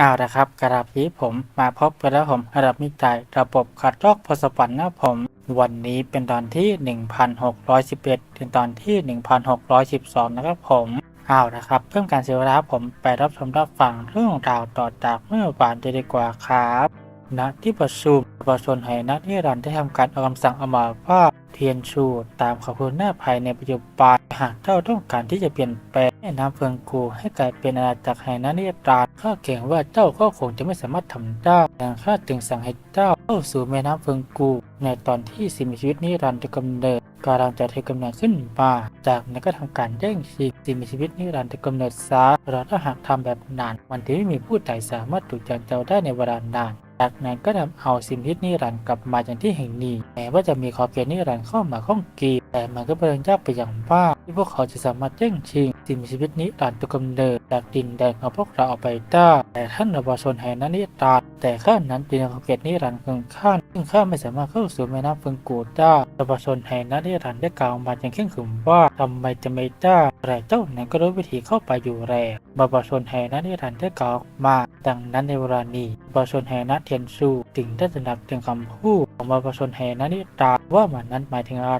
อ้าวนะครับกระดับนี้ผมมาพบกันแล้วผมระดับมิตรระบบขัดลอกพสปันนะผม วันนี้เป็นตอนที่ 1611 ถึงตอนที่ 1612 นะครับผมอ้าวนะครับเพิ่มการเสียเวลาผมไปรับชมรับฟังเรื่องราวต่อจากเมื่อวานจะดีกว่าครับ ณที่ประชุมประชาชนให้นักนิรันดร์ได้ทำการออกคำสั่งออกมาว่าเทียนชูตามขบคุณหน้าภายในปัจจุบันหากเจ้าต้องการที่จะเปลี่ยนแปลงแม่น้ำเฟืองกูให้กลายเป็นอาณาจักรแห่งนักนิรันดร์ข้าเกรงว่าเจ้าก็คงจะไม่สามารถทำได้ดังข้าจึงสั่งให้เจ้าเข้าสู่แม่น้ำเฟืองกูในตอนที่สิ่งมีชีวิตนิรันดร์จะกำเนิดกำลังจะถือกำเนิดขึ้นมาจากนั้นก็ทำการแย่งชิงสิ่งมีชีวิตนิรันดร์จะกำเนิดซะเราถ้าหากทำแบบนั้นมันจะไม่มีผู้ใดสามารถถูกจับเจ้าได้ในเวลานาน จากนั้นก็นำเอาสิ่งที่นิรันดร์กลับมาอย่างที่แห่งนี้แม้ว่าจะมีขอบเขตนิรันดร์เข้ามาข้องเกียแต่มันก็เป็นยากไปอย่างมากที่พวกเขาจะสามารถแย่งชิงสิ่งมีชีวิตนิรันตัวกำเนิดจากดินแดนของพวกเราออกไปได้แต่ท่านนบชนแห่งนั้นนิรันดร์แต่ข้านั้นเป็นขอบเขตนิรันดร์ขงข้าซึ่งข้าไม่สามารถเข้าสู่แม่น้ำเฟืองกูได้นบชนแห่งนั้นนิรันดร์ได้กล่าวมาอย่างเข้มขึงว่าทำไมจะไม่ได้แต่เจ้านั้นก็รู้วิธีเข้าไปอยู่แล้วบาชนแห่งนั้นนิรันดร์ได้กล่าวมา ดังนั้นในเวลานี้บาชนแห่งนั้นเทียนชูจึงได้ตระหนักถึงคำพูดของบาชนแห่งนั้นนิรันดร์ ว่ามันนั้นหมายถึงอะไร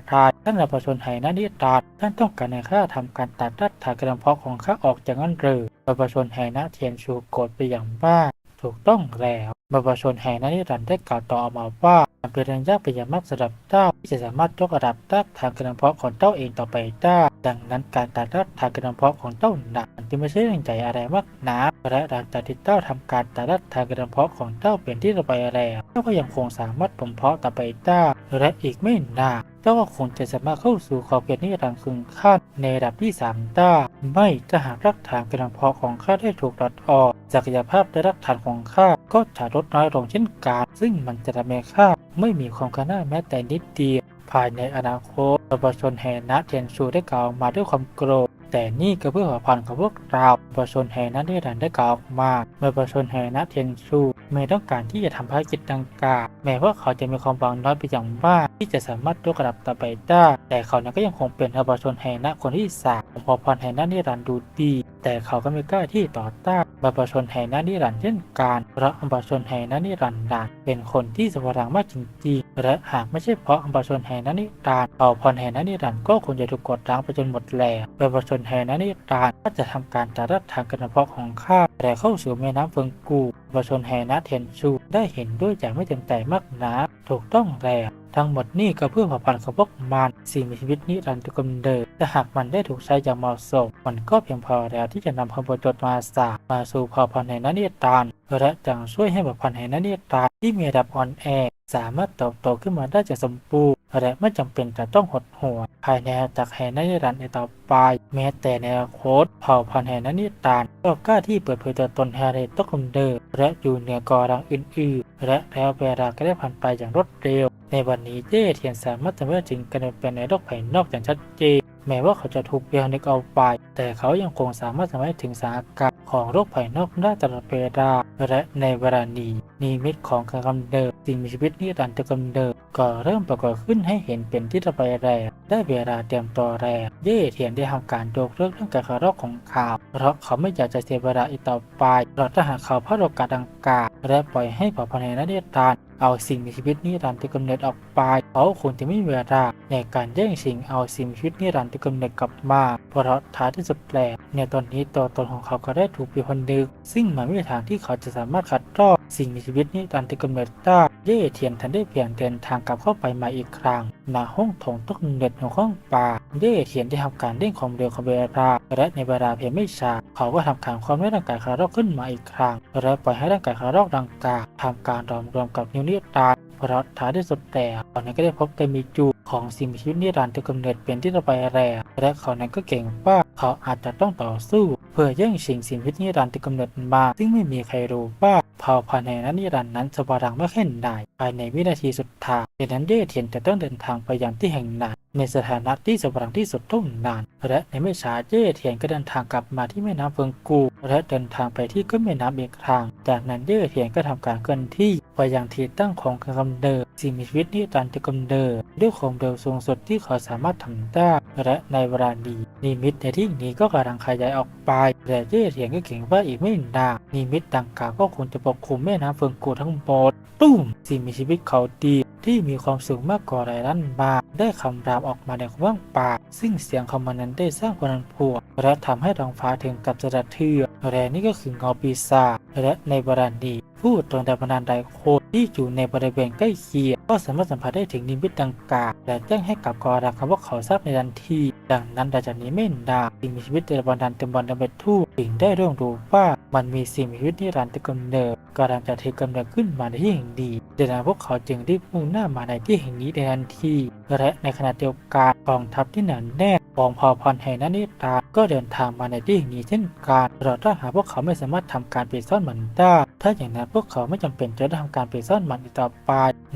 ท่านบาชนแห่งนั้นนิรันดท่านต้องการให้ข้าทำการตัดรัดฐานกระเพาะของข้าออกจากนั้นหรือบาชนแห่งนั้เทียนชูโกรธไปอย่างมากถูกต้องแล้วบรรพชนแห่งนั้นนิรันดร์ได้กล่าวต่อออกมาว่า เป็นแรื่องยากไปอย่างมากสำหรับเจ้าที่จะสามารถยกระดับรากทางกระเพาะของเจ้าเองต่อไปได้ ดังนั้นการตัดรากทางกระเพาะของเจ้าหนักจึงไม่ใช่เรื่องใหญ่อะไรมากนักและหลังจากที่เจ้าทำการตัดรากทางกระเพาะของเจ้าเป็นที่ระบายแล้วเจ้าก็ยังคงสามารถผมเพาะต่อไปได้และอีกไม่นาน เจ้าก็คงจะสามารถเข้าสู่ขอบเขตนิรันดร์คืนขั้นในระดับที่สามได้ ไม่ถ้าหากรักฐานกระเพาะของข้าได้ถูกตัดออก ศักยภาพและรักฐานของข้าก็จะลดน้อยลงเช่นกัน ซึ่งมันจะทำให้ข้าไม่มีความก้าวหน้าแม้แต่นิดเดียวภายในอนาคตประชาชนแห่นะเทียนชูได้กล่าวมาด้วยความโกรธ แต่นี่ก็เพื่อผ่านกับพวกเราประชาชนแห่นะนิรันดร์ได้กล่าวมา เมื่อประชาชนแห่นะเทียนชูไม่ต้องการที่จะทำภารกิจดังกล่าวแม้ว่าเขาจะมีความหวังน้อยไปอย่างมากที่จะสามารถยกระดับต่อไปได้ แต่เขานั้นก็ยังคงเป็นประชาชนแห่นะคนที่สามพอพรแห่นะนิรันดร์ดูดี แต่เขาก็ไม่กล้าที่ต่อต้านบรรพชนแห่นานิรันดร์เช่นกันเพราะบรรพชนแห่นานิรันดร์เป็นคนที่สว่างมากจริงๆและหากไม่ใช่เพราะบรรพชนแห่นานิรันดร์เผ่าพันธุ์แห่นานิรันดร์ก็คงจะถูกกดล้างไปจนหมดแล้วบรรพชนแห่นานิรันดร์ก็จะทำการตัดรัดทางกระเพาะของข้าแต่เข้าสู่แม่น้ำเฟิงกูบรรพชนแห่นาเทียนชูได้เห็นด้วยอย่างไม่เต็มใจมากนักถูกต้องแล้ว ทั้งหมดนี่ก็เพื่อเผ่าพันธุ์ของพวกมันสิ่งมีชีวิตนิรันดร์กำเนิดแต่หากมันได้ถูกใช้อย่างเหมาะสม มันก็เพียงพอแล้วที่จะนำขบวนจดมาสามาสู่เผ่าพันธุ์แห่งนันเนตานและจังช่วยให้เผ่าพันธุ์แห่งนันเนตานที่มีระดับอ่อนแอสามารถเติบโตขึ้นมาได้อย่างสมบูรณ์และไม่จำเป็นจะต้องหดหัวภายในจากแห่งนันเนตานในต่อไป แม้แต่ในอนาคตเผ่าพันธุ์แห่งนันเนตานก็กล้าที่เปิดเผยตัวตนแฮร์รี่ต้องกำเนิดและอยู่เหนือกอรังอื่น และแล้วเวลาก็ได้ผ่านไปอย่างรวดเร็ว ในวันนี้เจ้เทียนสามารถทำให้จริงกันเป็นในโลกภายนอกอย่างชัดเจนแม้ว่าเขาจะถูกเบียนิกเอาไป แต่เขายังคงสามารถทำให้ถึงสาการของโลกภายนอกได้ตลอดเวลาและในเวลานี้นิมิตของการกำเนิดสิ่งมีชีวิตนิรันดร์กำเนิดก็เริ่มปรากฏขึ้นให้เห็นเป็นที่ระบายแรง ได้เวลาเตรียมตัวแรงเย่เทียนได้ทำการยกเลิกเรื่องการคารอกของข่าวเพราะเขาไม่อยากจะเสียเวลาอีกต่อไปเพราะถ้าหากเขาพลาดโอกาสดังกล่าวและปล่อยให้เผ่าพันธุ์ในนันเดตานเอาสิ่งมีชีวิตนิรันดร์ที่กำเนิดออกไปเขาคงจะไม่มีเวลาในการแย่งชิงเอาสิ่งมีชีวิตนิรันดร์ที่กำเนิดกลับมาเพราะท้ายที่สุดแปลกในตอนนี้ตัวตนของเขาก็ได้ถูกปีพันดึกซึ่งมันไม่มีทางที่เขาจะสามารถคัดลอ สิ่งมีชีวิตนิรันดร์ที่กำเนิดได้เย่เทียนทันได้เพียงเดินทางกลับเข้าไปมาอีกครั้งณห้องโถงต้นกเนิดของห้องป่าเย่เทียนได้ทำการเร่งความเร็วของเวลาและในเวลาเพียงไม่ช้าเขาก็ทำการความให้ร่างกายคาร์ลอกขึ้นมาอีกครั้งและปล่อยให้ร่างกายคาร์ลอกดังกล่าวทำการรวมรวมกับนิวนิตาเพราะท้ายที่สุดแต่ตอนนั้นก็ได้พบเตมิจูของสิ่งมีชีวิตนิรันดร์ที่กำเนิดเป็นที่ระบายแรงและเขานั้นก็เก่งว่าเขาอาจจะต้องต่อสู้ พื่อแย่งชิงสิ่งมีชีวิตนิรันดร์ที่กำเนิดมา ซึ่งไม่มีใครรู้ว่าเผ่าพันธุ์แห่งนั้นนิรันดร์นั้นสว่างมากแค่ไหนภายในวินาทีสุดท้ายดังนั้นเย่เทียนจะต้องเดินทางไปยังที่แห่งนั้นในสถานะที่สว่างที่สุดเท่งนาน และในไม่ช้าเย่เทียนก็เดินทางกลับมาที่แม่น้ำเฟิงกู และเดินทางไปที่ก้นแม่น้ำอีกครั้งจากนั้นเย่เทียนก็ทำการเคลื่อนที่ไปยังที่ตั้งของการกำเนิดสิ่งมีชีวิตนิรันจะกำเนิดด้วยความเร็วสูงสุดที่เขาสามารถทำได้และในเวลานี้นิมิตในที่นี้ก็กำลังขยายออกไปแต่เย่เทียนก็เก่งว่าอีกไม่นานนิมิตดังกล่าวก็คงจะปกคลุมแม่น้ำเฟิงกูทั้งหมดตุ้มสิ่งมีชีวิตเขาดี ที่มีความสูงมากกว่าหลายล้านบาทได้คำรามออกมาในว่างปล่าซึ่งเสียงของมันนั้นได้สร้างความนันพัวและทำให้ท้องฟ้าถึงกับสะระเทือนและนี่ก็คือเงาปีศาจและในบรานดีผู้ตรงดับนานใดโคที่อยู่ในบริเวณใกล้เคียง ก็สามารถสัมผัสได้ถึงนิมิตดังกล่าวและแจ้งให้กับกอรักคำว่าเขาทราบในทันที ดังนั้นดังจากนี้ไม่นานสิ่งมีชีวิตในบรรดาเต็มบอลดังเบ็ดทู่ถึงได้ร่วงรู้ว่ามันมีสิ่งมีชีวิตนิรันดร์กำเนิดกำลังจะเทกำเนิดขึ้นมาในที่แห่งดีดังนั้นพวกเขาจึงรีบมุ่งหน้ามาในที่แห่งนี้ในทันทีและในขณะเดียวกันกองทัพที่หนาแน่นของเผ่าพันธุ์แห่งนันนิตาก็เดินทางมาในที่แห่งนี้เช่นกันเราถ้าหาพวกเขาไม่สามารถทำการปิดซ่อนมันได้ถ้าอย่างนั้นพวกเขาไม่จำเป็นจะได้ทำการปิดซ่อนมันอีกต่อไป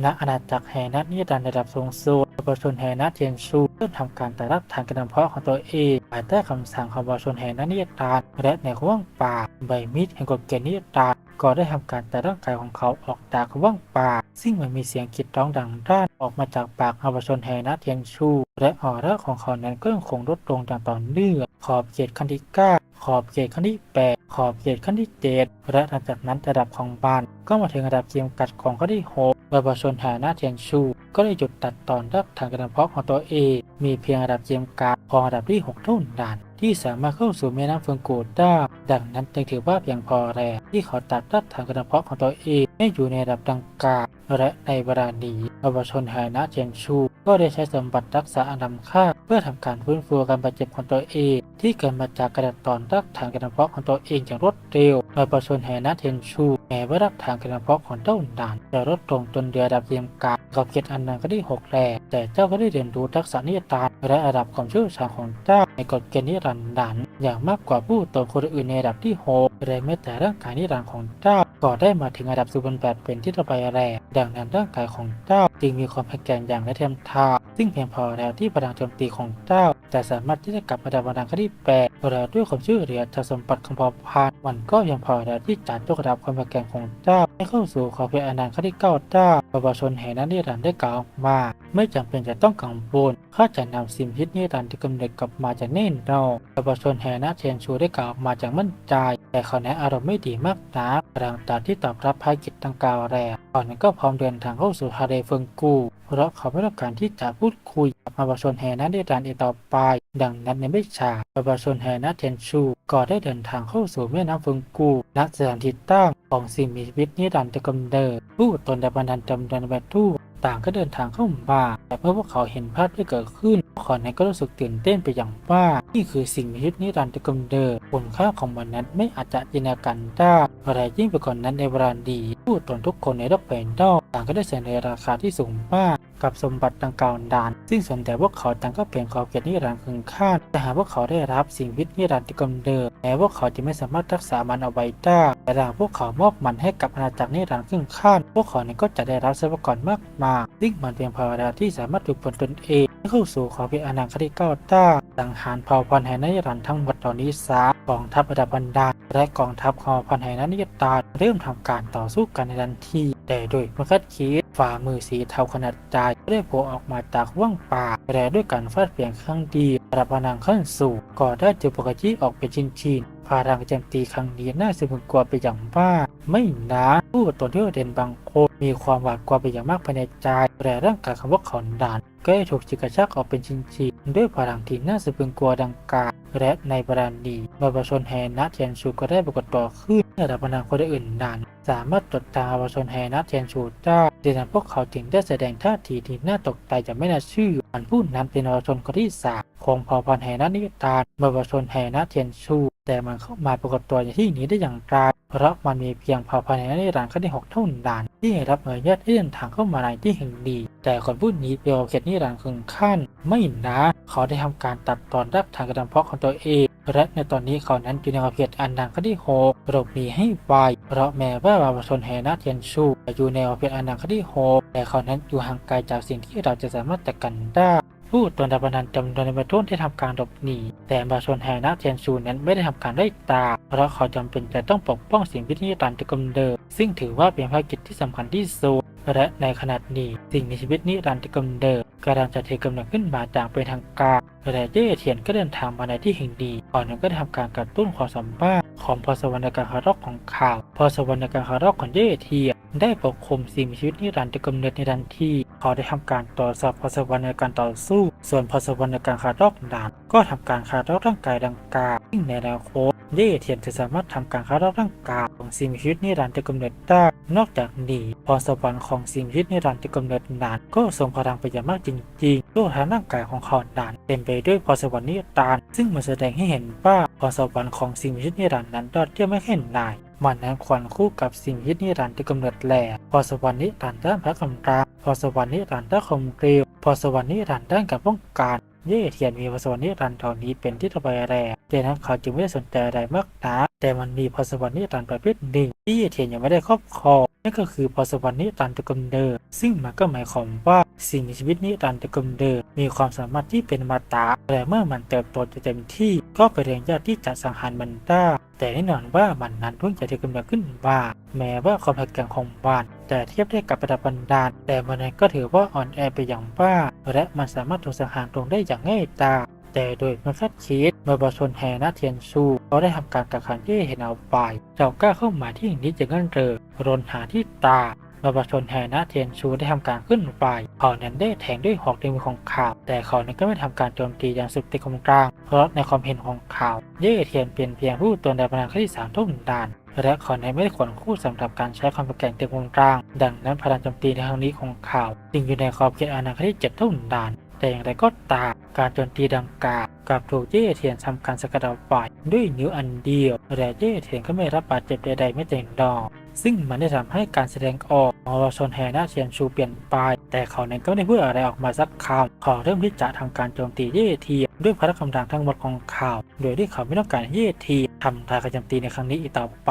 ณอาณาจักแห่นันนิรันดร์ระดับสูงสุดประชนแห่นัทเทียนชูเริ่มทำการแต่รับทางกระดำเพาะของตัวเองภายใต้คำสั่งของประชนแห่นันนิรันดร์และในห้วงป่าใบมีดแห่งกฎเกณฑ์นิรันดร์ก็ได้ทำการแต่ร่างกายของเขาออกจากว่างป่า ซึ่งมันมีเสียงกรีดร้องดังด้านออกมาจากปากอภชนแห่นัทเทียนชู และออร่าของเขานั้นก็ยังคงลดลงอย่างต่อเนื่องขอบเขตขั้นที่เก้าขอบเขตขั้นที่แปดขอบเขตขั้นที่เจ็ดและหลังจากนั้นระดับของบ้านก็มาถึงระดับเกียมกัดของขั้นที่หก ประชาชนแห่งนัทเทียนชู ก็ได้หยุดตัดตอนรับทางกระเพาะของตัวเอง มีเพียงระดับเกียมกัดของระดับที่หกเท่านั้นที่สามารถเข้าสู่แม่น้ำเฟืองกูดได้ ดังนั้นจึงถือว่าเพียงพอแล้วที่เขาตัดรัดทางกระเพาะของตัวเองให้อยู่ในระดับดังกล่าวและในเวลานี้ประชาชนแห่นะเจียนชู ก็ได้ใช้สมบัติรักษาอันดำค่าเพื่อทำการฟื้นฟูการบาดเจ็บของตัวเองที่เกิดมาจากกระดับตอนรักทางกระเพาะของตัวเองอย่างรวดเร็วประชาชนแห่นะเทียนชู แม้ว่ารักทางกระเพาะของเจ้าหนานจะลดลงจนเดือดับเยียมกากับเกียรติอันนั้นก็ได้หกแรแต่เจ้าก็ได้เรียนรู้ทักษะนิยตาและระดับความเชี่ยวชาญของเจ้าในกฎเกณฑ์นิรันดร์อย่างมากกว่าผู้ตนคนอื่นในระดับที่หกและแม้แต่ร่างกายนิรันดร์ของเจ้าก็ได้มาถึงระดับสุบนแบบเป็นที่ระบายแรดังนั้นร่างกายของเจ้าจึงมีความแข็งแกร่งอย่างและเทียมทาซึ่งเพียงพอแล้วที่พลังโจมตีของเจ้าแต่สามารถที่จะกลับมาดับบันดาลขั้นที่แปด และด้วยความช่วยเหลือจากสมบัติของพอพานมันก็ยังพอแล้ที่จะยกระดับความแข็งแกร่งของเจ้าให้เข้าสู่ขอบเขตอนันต์ขั้นที่เก้าเจ้าประชาชนแห่งนั้นนิรันดร์ได้กล่าวมา ไม่จำเป็นจะต้องกังวลข้าจะนำสิ่งพิษนิรันดร์ที่กำเนิดกลับมาจากแน่นอนประชาชนแห่นาเทียนชูได้กล่าวออกมาจากมั่นใจ แต่เขาแนะอารมณ์ไม่ดีมากนักหลังจากที่ตอบรับภารกิจดังกล่าวแล้วก่อนนั้นก็พร้อมเดินทางเข้าสู่ทะเลเฟิงกู เพราะเขาไม่ต้องการที่จะพูดคุยกับประชาชนแห่นานิรันดร์อีกต่อไป ดังนั้นในไม่ช้าประชาชนแห่นาเทนชูก็ได้เดินทางเข้าสู่แม่น้ำเฟิงกูณสถานที่ตั้งของสิ่งมีชีวิตนิรันดร์กำเนิดผู้ตนได้บันดาลจำนวนแบบทู่ ต่างก็เดินทางเข้าหมู่บ้านแต่เมื่อพวกเขาเห็นภาพที่เกิดขึ้นพวกเขานั้นก็รู้สึกตื่นเต้นไปอย่างว่านี่คือสิ่งมีชีวิตนิรันดร์กำเนิดคุณค่าของมันนั้นไม่อาจจะจินตนาการได้อะไรยิ่งไปกว่านนั้นในเวลาดี ผู้ตนทุกคนในโลกแผ่นอกต่างก็ได้เสนอราคาที่สูงมาก กับสมบัติดังกล่าวดาน ซึ่งส่วนแต่พวกเขาต่างก็เป็นขอบเขตนิรันดร์คึงค่าแต่หากพวกเขาได้รับสิ่งวิทย์นิรันดร์กำเนิดแม้พวกเขาจะไม่สามารถรักษามันเอาไว้ได้แต่หากพวกเขามอบมันให้กับอาณาจักรนิรันดร์คึงค่าพวกเขานั้นก็จะได้รับทรัพยากรมากมายซึ่งมันเป็นภาวนาที่สามารถฝึกฝนตนเองให้เข้าสู่ขอบเขตอนาคตที่เก้าต้าสังหารเผ่าพันธุ์แห่งนิรันดร์ทั้งหมดเหล่านี้ซากองทัพระดับบันดาลและกองทัพของพันธุ์แห่งนิตาเริ่มทำการต่อสู้กันในทันทีแต่โดยมคัดคิด ฝ่ามือสีเทาขนาดใหญ่ได้โผล่ออกมาจากว่างป่าและด้วยการฟาดเพียงครั้งเดียวระพลังขั้นสูงก็ได้จุปกจิออกเป็นชิ้นๆพลังโจมตีครั้งนี้น่าสะพึงกลัวไปอย่างมากไม่นะผู้ตนที่เด่นบางคนมีความหวาดกลัวไปอย่างมากภายในใจแต่ร่างกายของพวกเขาดานก็ได้ถูกจิกกระชากออกเป็นชิ้นๆด้วยพลังที่น่าสะพึงกลัวดังกล่าว และในบรานีบรรพชนแหนัทเทียนชูก็ได้ปรากฏตัวขึ้นระดับพลังคนอื่นนั้นสามารถจดตาบรรพชนแหนัทเทียนชูได้ดังนั้นพวกเขาจึงได้แสดงท่าทีที่น่าตกใจจะไม่น่าเชื่อมันผู้นั้นเป็นบรรพชนคนที่สามของเผ่าพันธุ์แหนัทนิตานบรรพชนแหนัทเทียนชู แต่มันเข้ามาปรากฏตัวในที่นี้ได้อย่างไรเพราะมันมีเพียงเผ่าพันธุ์แหนัทนิรันดร์ขั้นที่หกเท่านั้นที่รับอนุญาตให้เดินทางเข้ามาในที่แห่งนี้แต่คนผู้นี้เป็นเขตนิรันดร์คึงขั้น ไม่นะเขาได้ทำการตัดตอนรับทางกระดำเพาะของตัวเอง และในตอนนี้เขานั้นอยู่ในขอบเขตอันดังขั้นที่หกหลบหนีให้ไวเพราะแม้ว่าบรรพชนแห่นาเทียนชูจะอยู่ในขอบเขตอันดังขั้นที่หกแต่เขานั้นอยู่ห่างไกลจากสิ่งที่เราจะสามารถจัดการได้ผู้ตนดาบนันจำนวนในประทุนที่ทำการหลบหนีแต่ประชาชนแห่นาเทียนชูนั้นไม่ได้ทำการได้ตามเพราะเขาจำเป็นจะต้องปกป้องสิ่งพิธีตันตกำเนิด ซึ่งถือว่าเป็นภารกิจที่สำคัญที่สุดและในขณะนี้สิ่งมีชีวิตนิรันดร์กำเนิดกำลังจะถือกำเนิดขึ้นมาจากเป็นทางการและเย่เทียนก็เดินทางมาในที่แห่งดีก่อนนั้นก็ได้ทำการกระตุ้นความสัมพันธ์ของพรสวรรค์การคารอกของข่าวพรสวรรค์การคารอกของเย่เทียนได้ปกคลุมสิ่งมีชีวิตนิรันดร์กำเนิดในทันทีเขาได้ทำการต่อสอบพรสวรรค์ในการต่อสู้ ส่วนพรสวรรค์การคารอกดานก็ทำการคารอกร่างกายดังกล่าวซึ่งในอนาคต เย่เทียนจะสามารถทำการค้าร่างกายของสิ่งมีชีวิตนิรันดร์จะกำเนิดได้ นอกจากนี้พรสวรรค์ของสิ่งมีชีวิตนิรันดร์จะกำเนิดนานก็ทรงพลังไปอย่างมากจริงๆทั่วทั้งร่างกายของเขานานเต็มไปด้วยพรสวรรค์นิรันดร์ซึ่งมันแสดงให้เห็นว่าพรสวรรค์ของสิ่งมีชีวิตนิรันดร์นั้นยอดเยี่ยมไม่แค่ไหนมันนั้นควรคู่กับสิ่งมีชีวิตนิรันดร์จะกำเนิดแหล่พรสวรรค์นิรันดร์ด้านพระกำลังพรสวรรค์นิรันดร์ด้านความเร็วพรสวรรค์นิรันดร์ด้านการป้องกัน เย่เทียนมีพรสวรรค์นิรันดร์เหล่านี้เป็นที่ระบายแรงดังนั้นเขาจึงไม่ได้สนใจอะไรมากนักแต่มันมีพรสวรรค์นิรันดร์ประเภทหนึ่งที่เย่เทียนยังไม่ได้ครอบครองนั่นก็คือพรสวรรค์นิรันดร์ตะกำเนิดซึ่งมันก็หมายความว่าสิ่งมีชีวิตนิรันดร์ตะกำเนิดมีความสามารถที่เป็นมาตาแต่เมื่อมันเติบโตจนเต็มที่ก็เป็นเรื่องยากที่จะสังหารมันได้แต่แน่นอนว่ามันนั้นเพิ่งจะถือกำเนิดขึ้นมาแม้ว่าความแข็งแกร่งของมัน แต่เทียบได้กับประดับบันดาล แต่มันนั้นก็ถือว่าอ่อนแอไปอย่างบ้า และมันสามารถถูกสังหารตรงได้อย่างง่ายดายแต่โดยมันคาดคิดเมื่อประชนแห่นาเทียนซูเขาได้ทำการกักขังที่เห็นเอาไปเจ้ากล้าเข้ามาที่อย่างนี้จะงั้นเรอรนหาที่ตาเมื่อประชนแห่นาเทียนชูได้ทำการขึ้นไปเขานั้นได้แทงด้วยหอกในมือของข่าว แต่เขานั้นก็ไม่ทำการโจมตีอย่างสุดติกำกลาง เพราะในความเห็นของข่าว เย่เทียนเป็นเพียงผู้ตัวในพลังขั้นที่สามเท่านั้น และขอในไม่ได้ขวนคู่สำหรับการใช้ความแข็งเต็มวงกลาง ดังนั้นพลังโจมตีในครั้งนี้ของข่าว จึงอยู่ในขอบเขตอาณาเขตเจ็ดเท่านั้นแต่อย่างไรก็ตามการโจมตีดังกล่าวกับถูกเย่เทียนทำการสกัดเอาไปด้วยนิ้วอันเดียวแต่เย่เทียนก็ไม่รับบาดเจ็บใดๆไม่แต่งดอกซึ่งมันได้ทำให้การแสดงออกของราชนแห่หน้าเทียนชูเปลี่ยนไป แต่เขานั้นก็ไม่ได้พูดอะไรออกมาสักคำขาเริ่มที่จะทำการโจมตีเย่เทียนด้วยพละกำลังทั้งหมดของเขาว โดยที่เขาไม่ต้องการเย่เทียน ทำทายการโจมตีในครั้งนี้อีกต่อไป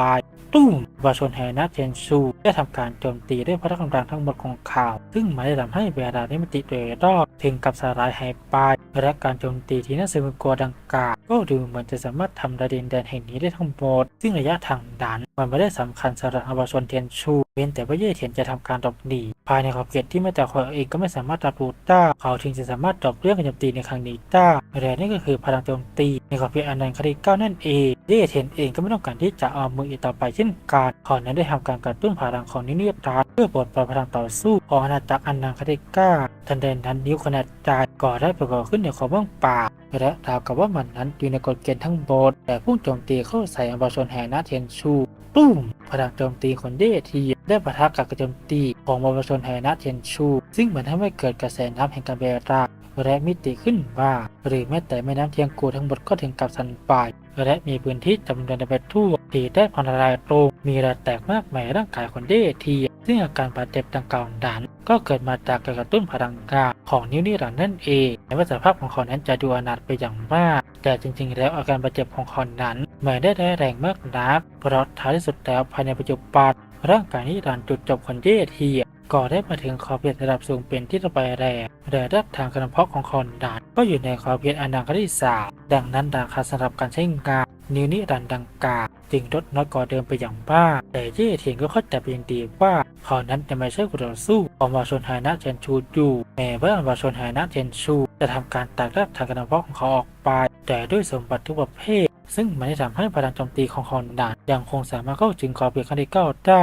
ตุ้ม ประชาชนแหนาเทนชูได้ทำการโจมตีด้วยพละกำลังทั้งหมดของเขาว ซึ่งมันได้ทำให้เวลาได้มิติโดยรอบถึงกับสลายหายไปและการโจมตีที่น่าสะพรึงกลัวดังกล่าวก็ดูเหมือนจะสามารถทำระด็นแดนแห่งนี้ได้ทั้งหมด ซึ่งระยะทางดันมันไม่ได้สำคัญสำหรับประชนเทียนชูเว้นแต่ว่าเย่เทียนจะทำการหลบหนีภายในขอบเขตที่แม้แต่เขาเองก็ไม่สามารถรับรู้ได้เขาถึงจะสามารถจบเรื่องการโจมตีในครั้งนี้ได้และนี่ก็คือพลังโจมตีในขอบเขตอนันต์คดีเก้านั่นเองเย่เทียนเองก็ไม่ต้องการที่จะเอามืออีกต่อไปเช่นกันเขานั้นได้ทำการกระตุ้นพลังของนิเนียตาเพื่อปลดปล่อยพลังต่อสู้ของอาณาจักรอันต์คดีเก้า ทันใดนั้นนิ้วขนาดใหญ่ก่อได้ปรากฏขึ้นในขอบว่างป่าและราวกับว่ามันนั้นอยู่ในกฎเกณฑ์ทั้งหมดแต่พุ่งโจมตีเข้าใส่อวชนแห่นาเทียนชูตุ้มพลังโจมตีของเย่ทีได้ปะทะกับการโจมตีของอวชนแห่นาเทียนชู ซึ่งเหมือนทำให้เกิดกระแสน้ำแห่งการเบรา และมิติขึ้นมา หรือแม้แต่แม่น้ำเทียงกูทั้งหมดก็ถึงกับสันปลาย และมีพื้นที่จำนวนไปทั่วที่ได้พันลายตรงมีระแตกมากมายร่างกายของเดที ซึ่งอาการบาดเจ็บดังกล่าวนั้นก็เกิดมาจากการกระตุ้นพลังงานของนิ้วนิรันดร์นั่นเองแม้ว่าสภาพของเขานั้นจะดูอนาถไปอย่างมาก แต่จริงๆ แล้วอาการบาดเจ็บของเขานั้นไม่ได้ได้แรงมากนักเพราะท้ายที่สุดแล้วภายในปัจจุบันร่างกายนิรันดร์จุดจบของเดที ก็ได้มาถึงขอบเขตระดับสูงเป็นที่ระบายแรงและระดับทางกระเพาะของคอนดานก็อยู่ในขอบเขตอันาคตที่สามดังนั้นราคาสำหรับการใช้งานนิวนิรันดังกาจึงลดน้อยกว่าเดิมไปอย่างมากแต่เย่เทียนก็เข้าใจเป็นอย่างดีว่าเขานั้นจะไม่ใช่คู่ต่อสู้ของวาชนไฮนะเจนชูอยู่แม้ว่าวาชนไฮนะเจนชู จะทำการตัดรากทางกระเพาะของเขาออกไป แต่ด้วยสมบัติทุกประเภท ซึ่งมันได้ทำให้พลังโจมตีของคอนดานยังคงสามารถเข้าถึงขอบเขตขั้นที่เก้าได้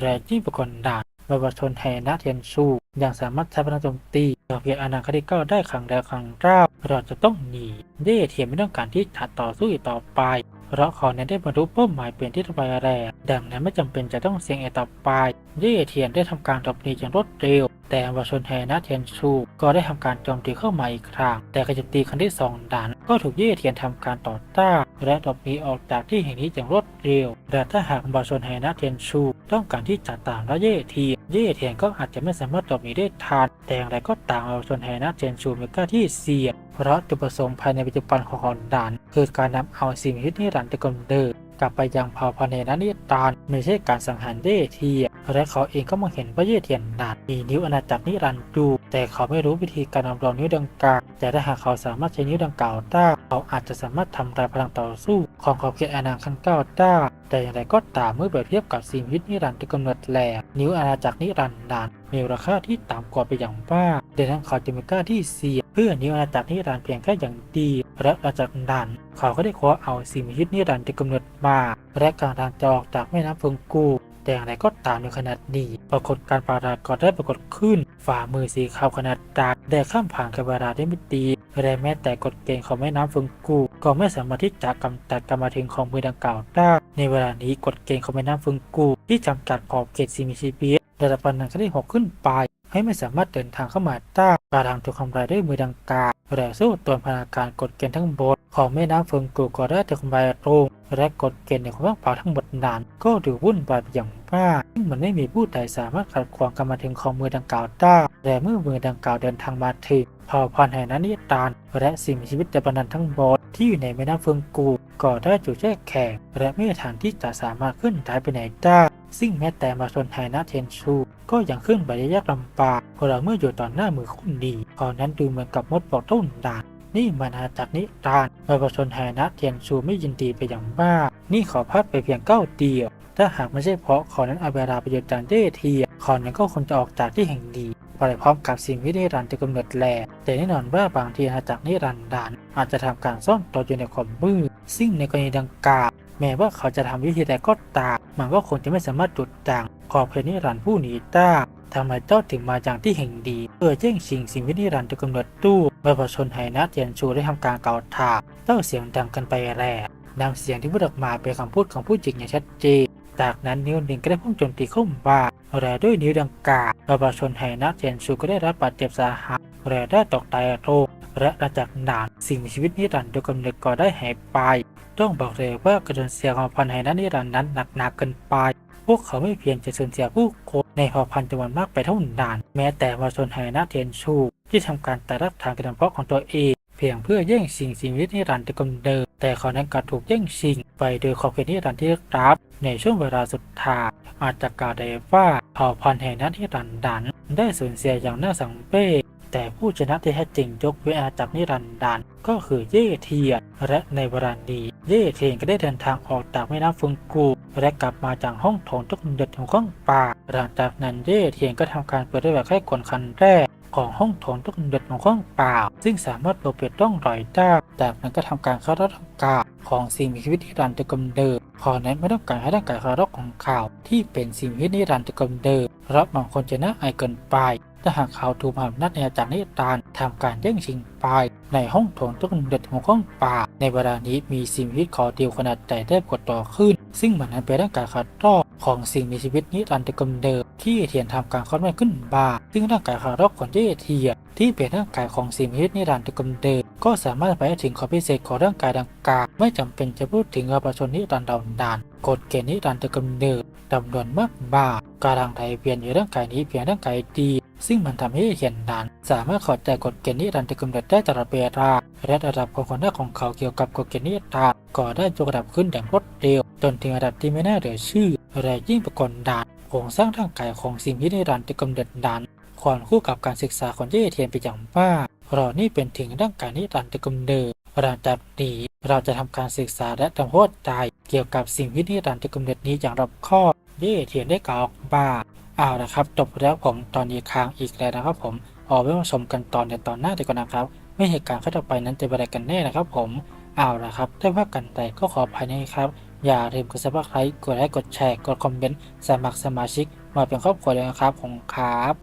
และยิ่งประกอบดาน บวชนแห่นาเทียนชูยังสามารถใช้พลังโจมตีต่อเพียงอนาคตที่เก้าได้ครั้งแล้วครั้งเล่าเราจะต้องหนีเย่เทียนไม่ต้องการที่จะต่อสู้อีกต่อไป เพราะเขานั้นได้บรรลุเป้าหมายเป็นที่ระบายแรงดังนั้นไม่จำเป็นจะต้องเสี่ยงอีกต่อไปเย่เทียนได้ทำการหลบหนีอย่างรวดเร็ว แต่บวชนแห่นาเทียนชูก็ได้ทำการโจมตีเข้ามาอีกครั้งแต่การโจมตีครั้งที่สองนั้นก็ถูกเย่เทียนทำการต่อต้านและหลบหนีออกจากที่แห่งนี้อย่างรวดเร็วและถ้าหากบวชนแห่นาเทียนชู ต้องการที่จะตามและเย่เทียนเย่เทียนก็อาจจะไม่สามารถตอบหนีได้ทันแต่อย่างไรก็ตามบวชนแหนาเจนชูเมกาที่เสี่ยงเพราะจุดประสงค์ภายในปัจจุบันของฮอนดันคือการนำเอาสิ่งที่นิรันดร์ตะกำเนิด กลับไปยังเผ่าพันนนันนิตานไม่ใช่การสังหารเย่เทียและเขาเองก็มองเห็นว่าเย่เทียนนั้นมีนิ้วอาณาจักรนิรันดร์อยู่แต่เขาไม่รู้วิธีการนำรองนิ้วดังกล่าวแต่ถ้าหากเขาสามารถใช้นิ้วดังกล่าวได้เขาอาจจะสามารถทำลายพลังต่อสู้ ของขอบเขตอาณาขั้นเก้าได้แต่อย่างไรก็ตามเมื่อเปรียบเทียบกับสิ่งมีชีวิตนิรันดร์ที่กำเนิดแหลกนิ้วอาณาจักรนิรันดร์มีราคาที่ต่ำกว่าไปอย่างมากดังนั้นเขาจะมีกล้าที่เสี่ยงเพื่อนิ้วอาณาจักรนิรันดร์เพียงแค่อย่างดีและหลังจากนั้น เขาก็ได้ขอเอาสิ่งมีชีวิตนิรันดร์ที่กำเนิดมาและการทางจะออกจากแม่น้ำเฟิงกู แต่อย่างไรก็ตามในขนาดนี้ปรากฏการประหลาก็ได้ปรากฏขึ้น ฝ่ามือสีขาวขนาดดักได้ข้ามผ่านกับเวลาได้ไม่ตีและแม้แต่กฎเกณฑ์ของแม่น้ำเฟิงกู ก็ไม่สามารถที่จะกำจัดกรรมาถึงของมือดังกล่าวได้ในเวลานี้กฎเกณฑ์ของแม่น้ำเฟิงกู ที่จำกัดขอบเขตซีมิชิบิระดับปานนั้นก็ได้หกขึ้นไปให้ไม่สามารถเดินทางเข้ามาได้ ปลาทางถูกทำลายด้วยมือดังกล่าวและสู้ตวนพนาการกฎเกณฑ์ทั้งหมดของแม่น้ำเฟิงกูก็ได้ถูกทำลายลงและกฎเกณฑ์ในความว่างเปล่าทั้งหมดนั้นก็ดูวุ่นวายไปอย่างมากซึ่งมันไม่มีผู้ใดสามารถขัดขวางการมาถึงของมือดังกล่าวได้และเมื่อมือดังกล่าวเดินทางมาถึงเผ่าพันธุ์แห่งนั้นนิตานและสิ่งมีชีวิตในบรรดาทั้งหมดที่อยู่ในแม่น้ำเฟิงกู ก็ได้จูดแช่แข็งและไม่มีทางที่จะสามารถขึ้นได้ไปไหนได้ ซึ่งแม้แต่มาชนไทนะเทนชู ก็ยังขึ้นไปได้ยากลำบากเพราะเราเมื่ออยู่ต่อหน้ามือคนดีตอนนั้นดูเหมือนกับมดบอกต้นด่านนี่มันอาจากนิทานประชนไทนะเทียนชูไม่ยินดีไปอย่างมาก นี่ขอพัดไปเพียงเก้าเดียว ถ้าหากไม่ใช่เพราะขอนั้นอาเวลาไปหยุดจานเด้เทียขอนั้นก็คงจะออกจากที่แห่งดีไปพร้อมกับสิ่งที่นิรันจะกำเนิดแลแต่แน่นอนว่าบางทีอาณาจักรนิรันดร์อาจจะทำการซ่อนตัวอยู่ในความมืดซึ่งในกรณีดังกล่าวแม้ว่าเขาจะทำวิธีใดก็ตาม มันก็คงจะไม่สามารถจุดด่างขอบเขตนิรันดร์ผู้หนีได้ทำไมเจ้าถึงมาจากที่แห่งดี เพื่อแย่งชิงสิ่งวินิรันดร์จะกำเนิดตู้เมื่อประชนไหนะเทียนชูได้ทำการกล่าวถามเจ้าเสียงดังกันไปแร่นำเสียงที่พูดออกมาเป็นคำพูดของผู้หญิงอย่างชัดเจนจากนั้นนิ้วหนึ่งก็ได้พุ่งโจมตีเข้ามาและด้วยนิ้วดังกล่าวประชาชนไหนะเทียนชูก็ได้รับบาดเจ็บสาหัสและได้ตกตายโรคและหลังจากนั้นสิ่งมีชีวิตนิรันดร์โดยกำเนิดก็ได้หายไป ต้องบอกเลยว่ากระดนเสียของพันธุ์ไหนั้นนิรันดร์นั้นหนักหนาเกินไป พวกเขาไม่เพียงจะสูญเสียผู้คนในเผ่าพันธุ์จำนวนมากไปเท่านั้นแม้แต่มาชนไหนาเทียนชู ที่ทำการแต่รักทางกระดนเพาะของตัวเองเพียงเพื่อแย่งชิงสิ่งวินิรันดร์แต่กำเดิมแต่เขานั้นกลับถูกแย่งชิงไปโดยขอบเขตนิรันดร์ที่ได้รับ ในช่วงเวลาสุดท้ายอาจจะกล่าวได้ว่าเผ่าพันธุ์แห่งนั้นที่รันดร์ได้สูญเสียอย่างน่าสังเวชแต่ผู้ชนะที่แท้จริงยกเว้นอาณาจักรนิรันดร์ก็คือเย่เทียนและในเวลานี้ เย่เทียนก็ได้เดินทางออกจากแม่น้ำฟงกูและกลับมาจากห้องโถงทุกเด็ดของข้องป่าหลังจากนั้นเย่เทียนก็ทำการเปิดด้วยแบบแค่กลคันแรกของห้องโถงทุกเด็ดของข้องป่า ซึ่งสามารถปกปิดร่องรอยได้จากนั้นก็ทำการเข้ารับทำการของสิ่งมีชีวิตนิรันดร์กำเดิมขอนั้นไม่ต้องการให้ร่างกายคารอกของข่าว ที่เป็นสิ่งมีชีวิตนิรันดร์กำเดิมเพราะบางคนจะน่าอายเกินไป ถ้าหากเขาถูกมหาอำนาจในอาจารย์นิตานทำการแย่งชิงไปในห้องโถงต้นเด็ดของห้องป่า ในเวลานี้มีสิ่งมีชีวิตขอเดียวขนาดใหญ่ได้กดต่อขึ้น ซึ่งมันนั้นเป็นร่างกายคาร์อกของสิ่งมีชีวิตนิรันดร์กำเดิมที่เทียนทำการค้นพบขึ้นมาซึ่งร่างกายคาร์อกของเย่เทียที่เป็นร่างกายของสิ่งมีชีวิตนิรันดร์กำเดิมก็สามารถไปถึงข้อพิเศษของร่างกายดังกล่าวไม่จำเป็นจะพูดถึงอภชนนิรันดร์ดาวดานกฎเกณฑ์นิรันดร์กำเนิดจำนวนมากมากการทางไทยเปลี่ยนอยู่ร่างกายนี้เพียงร่างกายดี ซึ่งมันทำให้เห็นนานสามารถขอใจกฎเกณฑ์นิรันดร์กำเนิดได้ตลอดเวลาและระดับความคนหน้าของเขาเกี่ยวกับกฎเกณฑ์นิรันดร์ก็ได้ยกระดับขึ้นอย่างรวดเร็ว จนถึงระดับที่ไม่น่าเหลือชื่อและยิ่งประกอบดานโครงสร้างร่างกายของสิ่งที่นิรันดร์กำเนิดนั้นควรคู่กับการศึกษาของเย่เทียนไปอย่างมากเพราะนี่เป็นถึงร่างกายนิรันดร์กำเนิดหลังจากนี้เราจะทำการศึกษาและทำโทษใจเกี่ยวกับสิ่งที่นิรันดร์กำเนิดนี้อย่างรอบคอบเย่เทียนได้กล่าวออกมา เอาละครับจบแล้วผมตอนนี้ค้างอีกแล้วนะครับผมเอาไว้มาชมกันตอนในตอนหน้าดีกว่านะครับไม่เหตุการณ์ขั้นต่อไปนั้นจะเป็นอะไรกันแน่นะครับผมเอาละครับได้ว่ากันแต่ก็ขออภัยนะครับ อย่าลืมกดซับสไครต์กดไลค์กดแชร์กดคอมเมนต์สมัครสมาชิกมาเป็นครอบครัวเลยนะครับผมครับ